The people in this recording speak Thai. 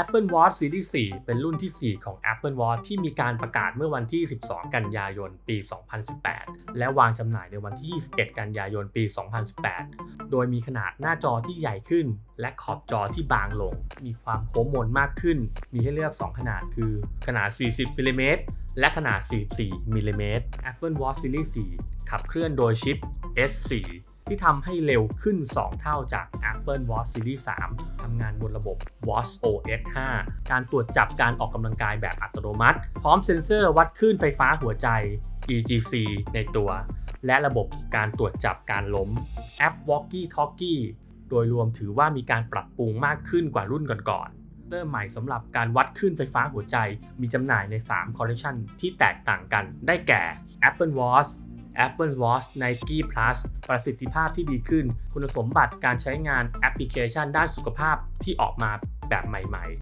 Apple Watch Series 4 เป็นรุ่นที่ 4 ของ Apple Watch ที่มีการประกาศเมื่อวันที่ 12 กันยายน ปี 2018 และวางจำหน่ายในวันที่ 21 กันยายน ปี 2018 โดยมีขนาดหน้าจอที่ใหญ่ขึ้น และขอบจอที่บางลง มีความโค้งมนมากขึ้น มีให้เลือก 2 ขนาดคือ ขนาด 40มิลลิเมตรและขนาด 44มิลลิเมตร Apple Watch Series 4 ขับเคลื่อนโดยชิป S4 ที่ทำให้เร็วขึ้น 2 เท่าจาก Apple Watch Series 3 ทำงานบนระบบ Watch OS 5 การตรวจจับการออกกำลังกายแบบอัตโนมัติ พร้อมเซ็นเซอร์วัดคลื่นไฟฟ้าหัวใจ EGC ในตัว และระบบการตรวจจับการล้มแอป Walkie Talkie โดยรวมถือว่ามีการปรับปรุงมากขึ้นกว่ารุ่นก่อนๆเริ่มใหม่สำหรับการวัดคลื่นไฟฟ้าหัวใจ มีจำหน่ายใน 3 คอลเลคชันที่แตกต่างกันได้แก่ Apple Watch Apple Watch Nike Plus ประสิทธิภาพที่ดีขึ้น คุณสมบัติการใช้งานแอปพลิเคชันด้านสุขภาพที่ออกมาแบบใหม่ ๆ